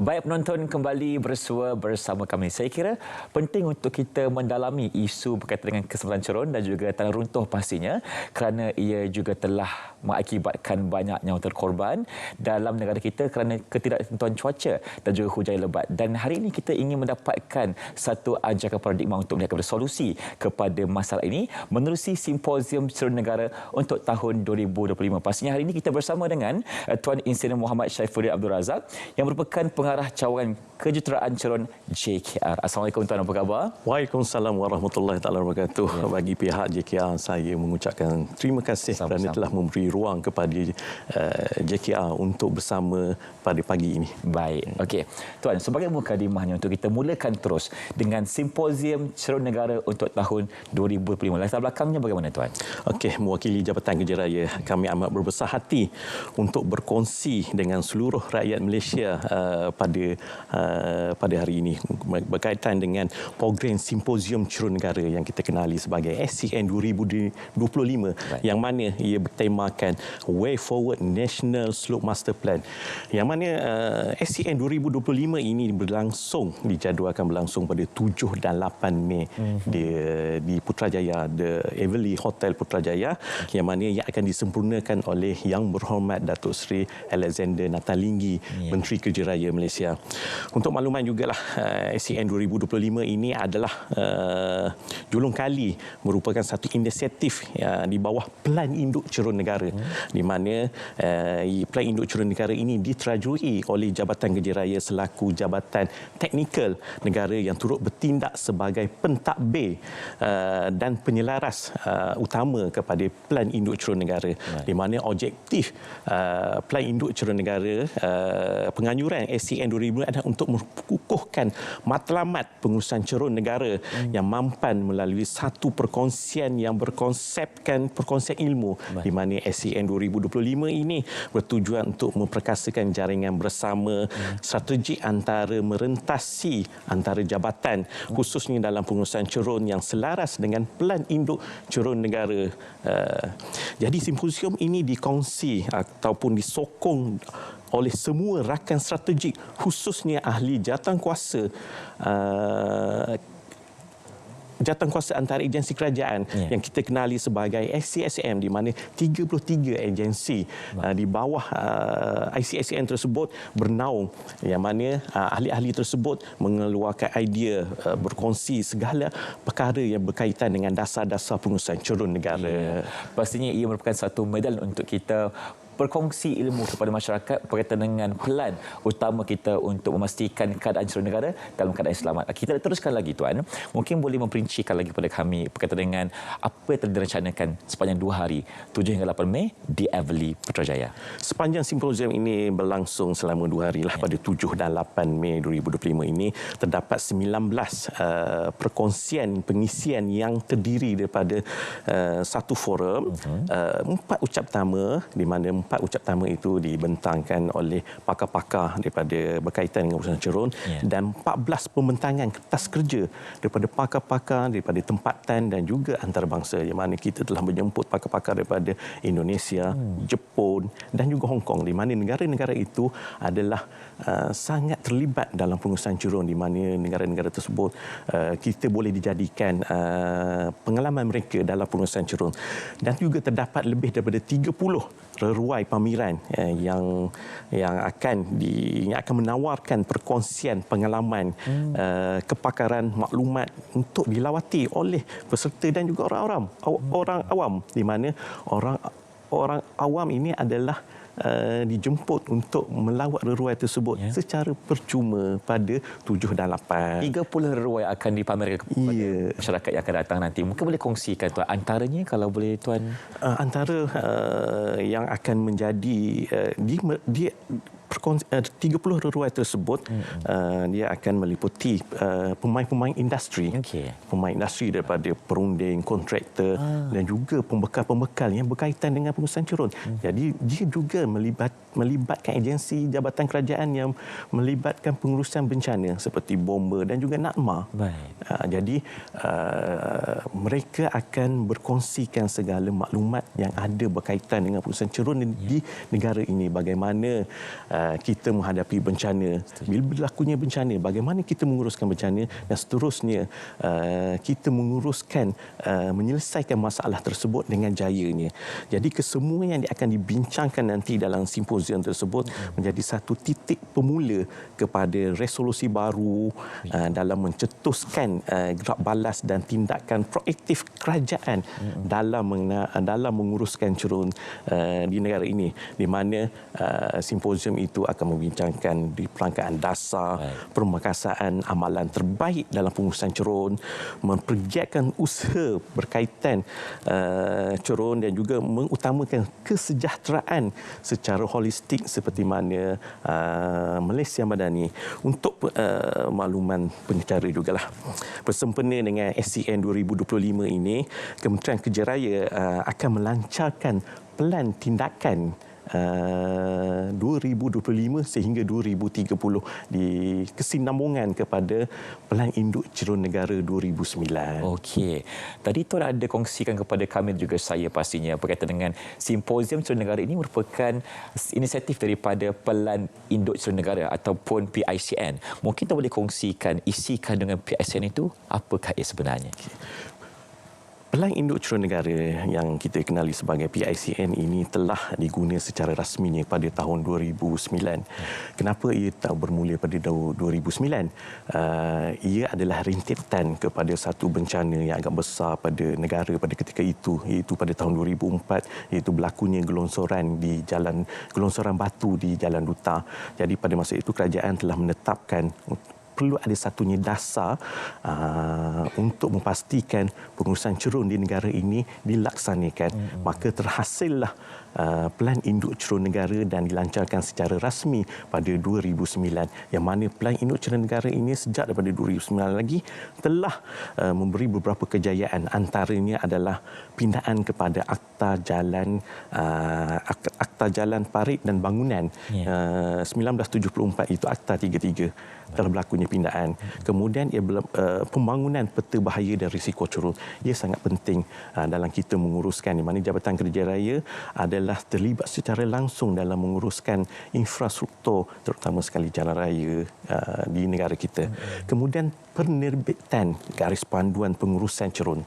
Baik penonton kembali bersua bersama kami. Saya kira penting untuk kita mendalami isu berkaitan dengan keselamatan cerun dan juga tanah runtuh pastinya kerana ia juga telah mengakibatkan banyak nyawa terkorban dalam negara kita kerana ketidaktentuan cuaca dan juga hujan lebat. Dan hari ini kita ingin mendapatkan satu ajakan paradigma untuk melihat solusi kepada masalah ini menerusi simposium cerun negara untuk tahun 2025. Pastinya hari ini kita bersama dengan eh, Tuan Insinyur Muhammad Syaifuddin Abdul Razak yang merupakan pengarah cawangan kejuruteraan Cerun JKR. Assalamualaikum tuan, apa khabar? Waalaikumsalam warahmatullahi taala wabarakatuh. Ya. Bagi pihak JKR saya mengucapkan terima kasih Sama-sama. kerana telah memberi ruang kepada uh, eh, JKR untuk bersama pada pagi ini. Baik. Okey. Tuan, sebagai mukadimahnya untuk kita mulakan terus dengan simposium Cerun Negara untuk tahun 2025. Latar belakangnya bagaimana tuan? Okey, mewakili Jabatan Kerja Raya, kami amat berbesar hati untuk berkongsi dengan seluruh rakyat Malaysia uh, pada uh, pada hari ini berkaitan dengan program simposium Cerun Negara yang kita kenali sebagai SCN 2025 right. yang mana ia bertemakan Way Forward National Slope Master Plan yang mana uh, SCN 2025 ini berlangsung dijadualkan berlangsung pada 7 dan 8 Mei mm-hmm. di di Putrajaya The Everly Hotel Putrajaya yang mana yang akan disempurnakan oleh Yang Berhormat Datuk Seri Alexander Natalinggi yeah. Menteri Kerja Raya Malaysia untuk makluman jugalah uh, SCN 2025 ini adalah uh, julung kali merupakan satu inisiatif uh, di bawah Pelan Induk Cerun Negara hmm. di mana uh, Pelan Induk Cerun Negara ini diterajui oleh Jabatan Kerja Raya selaku jabatan teknikal negara yang turut bertindak sebagai pentadbir uh, dan penyelaras uh, utama kepada Pelan Induk Cerun Negara hmm. di mana objektif uh, Pelan Induk Cerun Negara uh, penganyuran SCN 2025 adalah untuk mengukuhkan matlamat pengurusan cerun negara hmm. yang mampan melalui satu perkongsian yang berkonsepkan perkongsian ilmu Baik. di mana SCN 2025 ini bertujuan untuk memperkasakan jaringan bersama hmm. strategi antara merentasi antara jabatan hmm. khususnya dalam pengurusan cerun yang selaras dengan pelan induk cerun negara. Uh, jadi simposium ini dikongsi ataupun disokong oleh semua rakan strategik khususnya ahli jawatankuasa uh, jawatankuasa antara agensi kerajaan yeah. yang kita kenali sebagai SCSM di mana 33 agensi uh, di bawah uh, ICSM tersebut bernaung yang mana uh, ahli-ahli tersebut mengeluarkan idea uh, berkongsi segala perkara yang berkaitan dengan dasar-dasar pengurusan cerun negara. Yeah. Pastinya ia merupakan satu medal untuk kita berkongsi ilmu kepada masyarakat berkaitan dengan pelan utama kita untuk memastikan keadaan seluruh negara dalam keadaan selamat. Kita teruskan lagi tuan. Mungkin boleh memperincikan lagi kepada kami berkaitan dengan apa yang telah direncanakan sepanjang dua hari 7 hingga 8 Mei di Everly Putrajaya. Sepanjang simposium ini berlangsung selama dua hari lah ya. pada 7 dan 8 Mei 2025 ini terdapat 19 uh, perkongsian pengisian yang terdiri daripada uh, satu forum uh-huh. uh, empat ucap pertama di mana empat ucap tamu itu dibentangkan oleh pakar-pakar daripada berkaitan dengan urusan cerun yeah. dan 14 pembentangan kertas kerja daripada pakar-pakar daripada tempatan dan juga antarabangsa yang mana kita telah menjemput pakar-pakar daripada Indonesia, hmm. Jepun dan juga Hong Kong di mana negara-negara itu adalah uh, sangat terlibat dalam pengurusan cerun di mana negara-negara tersebut uh, kita boleh dijadikan uh, pengalaman mereka dalam pengurusan cerun dan juga terdapat lebih daripada 30 ramai pameran eh, yang yang akan di yang akan menawarkan perkongsian pengalaman hmm. eh, kepakaran maklumat untuk dilawati oleh peserta dan juga orang-orang hmm. orang awam di mana orang orang awam ini adalah uh, dijemput untuk melawat reruai tersebut ya. secara percuma pada 7 dan 8. 30 reruai akan dipamerkan kepada ya. masyarakat yang akan datang nanti. Mungkin boleh kongsikan tuan antaranya kalau boleh tuan. Uh, antara uh, yang akan menjadi uh, di, di 30 eh, reruai tersebut hmm. uh, dia akan meliputi uh, pemain-pemain industri okay. pemain industri daripada perunding kontraktor ah. dan juga pembekal-pembekal yang berkaitan dengan pengurusan cerun hmm. jadi dia juga melibat melibatkan agensi jabatan kerajaan yang melibatkan pengurusan bencana seperti bomba dan juga NATMA uh, jadi uh, mereka akan berkongsikan segala maklumat yang ada berkaitan dengan pengurusan cerun yeah. di negara ini bagaimana uh, uh, kita menghadapi bencana. Bila berlakunya bencana, bagaimana kita menguruskan bencana? Dan seterusnya uh, kita menguruskan uh, menyelesaikan masalah tersebut dengan jayanya. Jadi kesemua yang akan dibincangkan nanti dalam simposium tersebut menjadi satu titik pemula kepada resolusi baru uh, dalam mencetuskan uh, gerak balas dan tindakan proaktif kerajaan dalam mengena, dalam menguruskan cerun uh, di negara ini. Di mana uh, simposium itu akan membincangkan di perangkaan dasar permakasaan amalan terbaik dalam pengurusan cerun mempergiatkan usaha berkaitan uh, cerun dan juga mengutamakan kesejahteraan secara holistik seperti mana uh, Malaysia Madani untuk uh, makluman pengecara jugalah bersempena dengan SCN 2025 ini Kementerian Kerja Raya uh, akan melancarkan pelan tindakan uh, 2025 sehingga 2030 di kesinambungan kepada Pelan Induk Cerun Negara 2009. Okey. Tadi Tuan ada kongsikan kepada kami juga saya pastinya berkaitan dengan Simposium Cerun Negara ini merupakan inisiatif daripada Pelan Induk Cerun Negara ataupun PICN. Mungkin Tuan boleh kongsikan isi kandungan PICN itu apakah ia sebenarnya? Okay. Pelang Induk Cerun Negara yang kita kenali sebagai PICN ini telah diguna secara rasminya pada tahun 2009. Kenapa ia tak bermula pada tahun 2009? Uh, ia adalah rintitan kepada satu bencana yang agak besar pada negara pada ketika itu iaitu pada tahun 2004 iaitu berlakunya gelongsoran di jalan gelongsoran batu di Jalan Duta. Jadi pada masa itu kerajaan telah menetapkan perlu ada satunya dasar uh, untuk memastikan pengurusan cerun di negara ini dilaksanakan. Mm-hmm. Maka terhasillah uh, Pelan Induk Cerun Negara dan dilancarkan secara rasmi pada 2009. Yang mana Pelan Induk Cerun Negara ini sejak daripada 2009 lagi telah uh, memberi beberapa kejayaan. Antaranya adalah pindaan kepada Akta Jalan uh, Akta Jalan Parit dan Bangunan yeah. uh, 1974 itu Akta 33 telah berlakunya pindaan. Kemudian ia uh, pembangunan peta bahaya dan risiko curung. Ia sangat penting uh, dalam kita menguruskan di mana Jabatan Kerja Raya adalah terlibat secara langsung dalam menguruskan infrastruktur terutama sekali jalan raya uh, di negara kita. Kemudian penerbitan garis panduan pengurusan cerun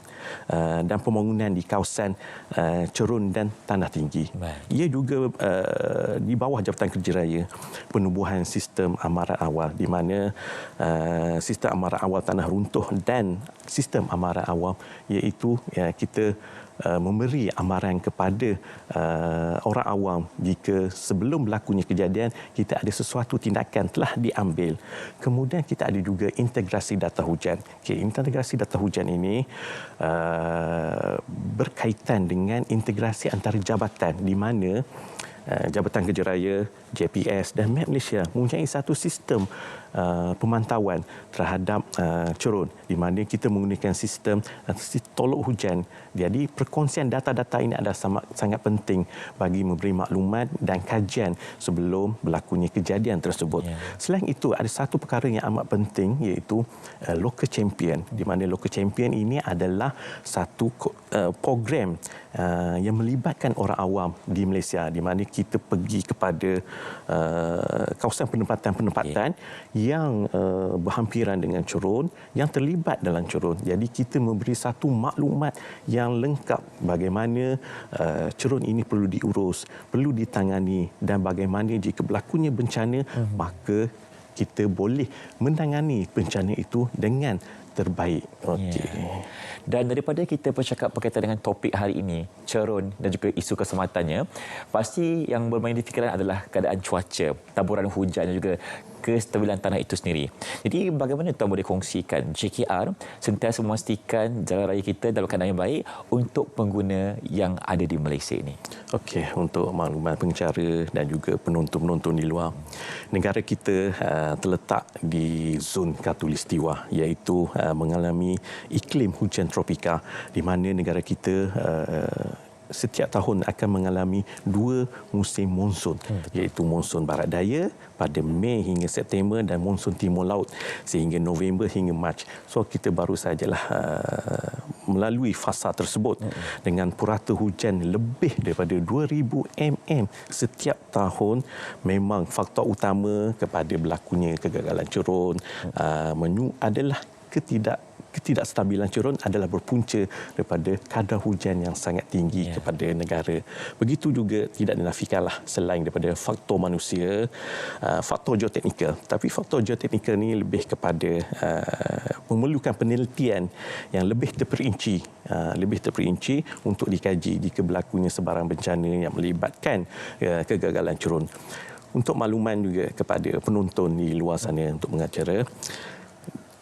uh, dan pembangunan di kawasan uh, cerun dan tanah tinggi. Ia juga uh, di bawah Jabatan Kerja Raya penubuhan sistem amaran awal di mana uh, sistem amaran awal tanah runtuh dan sistem amaran awal iaitu uh, kita Uh, memberi amaran kepada uh, orang awam jika sebelum berlakunya kejadian kita ada sesuatu tindakan telah diambil. Kemudian kita ada juga integrasi data hujan. Okay, integrasi data hujan ini uh, berkaitan dengan integrasi antara jabatan di mana uh, Jabatan Kerja Raya, JPS dan Met Malaysia mempunyai satu sistem Uh, pemantauan terhadap uh, cerun di mana kita menggunakan sistem uh, tolok hujan. Jadi perkongsian data-data ini adalah sangat, sangat penting bagi memberi maklumat dan kajian sebelum berlakunya kejadian tersebut. Yeah. Selain itu ada satu perkara yang amat penting iaitu uh, local champion di mana local champion ini adalah satu uh, program uh, yang melibatkan orang awam di Malaysia di mana kita pergi kepada uh, kawasan penempatan-penempatan yeah yang uh, berhampiran dengan curun yang terlibat dalam curun. Jadi kita memberi satu maklumat yang lengkap bagaimana uh, curun ini perlu diurus, perlu ditangani dan bagaimana jika berlakunya bencana uh-huh. maka kita boleh menangani bencana itu dengan terbaik. Okey. Yeah. Dan daripada kita bercakap berkaitan dengan topik hari ini, cerun dan juga isu kesematannya, pasti yang bermain di fikiran adalah keadaan cuaca, taburan hujan dan juga kestabilan tanah itu sendiri. Jadi bagaimana tuan boleh kongsikan JKR sentiasa memastikan jalan raya kita dalam keadaan yang baik untuk pengguna yang ada di Malaysia ini? Okey, untuk maklumat pengecara dan juga penonton-penonton di luar, negara kita uh, terletak di zon katulistiwa iaitu uh, mengalami iklim hujan tropika di mana negara kita uh, setiap tahun akan mengalami dua musim monsun hmm, iaitu monsun barat daya pada Mei hingga September dan monsun timur laut sehingga November hingga Mac. So kita baru sajalah uh, melalui fasa tersebut hmm. dengan purata hujan lebih daripada 2000 mm setiap tahun memang faktor utama kepada berlakunya kegagalan curun hmm. uh, adalah ketidak ketidakstabilan curun adalah berpunca daripada kadar hujan yang sangat tinggi yeah. kepada negara. Begitu juga tidak dinafikanlah selain daripada faktor manusia, uh, faktor geoteknikal. Tapi faktor geoteknikal ini lebih kepada uh, memerlukan penelitian yang lebih terperinci, uh, lebih terperinci untuk dikaji jika berlakunya sebarang bencana yang melibatkan kegagalan curun. Untuk makluman juga kepada penonton di luar sana untuk mengacara,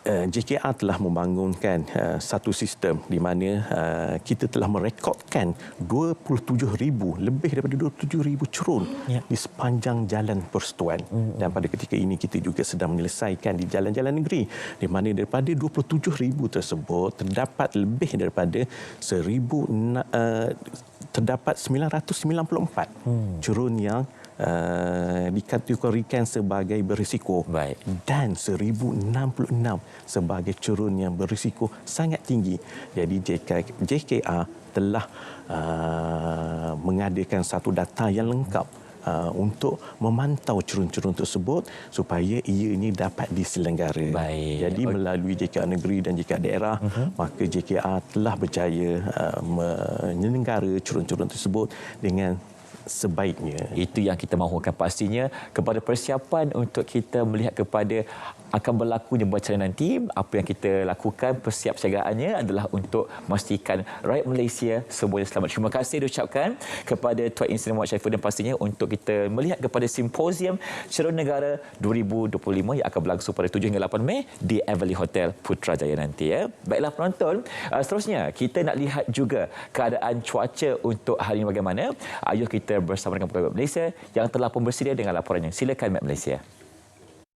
JKR telah membangunkan uh, satu sistem di mana uh, kita telah merekodkan 27,000 lebih daripada 27,000 cerun ya. di sepanjang jalan persatuan hmm. dan pada ketika ini kita juga sedang menyelesaikan di jalan-jalan negeri di mana daripada 27,000 tersebut terdapat lebih daripada 1,000 uh, terdapat 994 hmm. cerun yang uh, dikategorikan sebagai berisiko Baik. dan 1066 sebagai curun yang berisiko sangat tinggi. Jadi JK, JKR telah uh, mengadakan satu data yang lengkap Uh, untuk memantau curun-curun tersebut supaya ia ini dapat diselenggara. Baik. Jadi melalui JKR negeri dan JKR daerah, uh-huh. maka JKR telah berjaya uh, menyelenggara curun-curun tersebut dengan sebaiknya. Itu yang kita mahukan pastinya kepada persiapan untuk kita melihat kepada akan berlakunya bencana nanti apa yang kita lakukan persiapsiagaannya adalah untuk memastikan rakyat Malaysia semuanya selamat. Terima kasih diucapkan kepada Tuan Insiden Muhammad Syaiful dan pastinya untuk kita melihat kepada simposium Cerun Negara 2025 yang akan berlangsung pada 7 hingga 8 Mei di Everly Hotel Putrajaya nanti ya. Baiklah penonton, uh, seterusnya kita nak lihat juga keadaan cuaca untuk hari ini bagaimana. Ayuh kita bersama dengan pegawai Malaysia yang telah pun bersedia dengan laporannya. Silakan Mat Malaysia.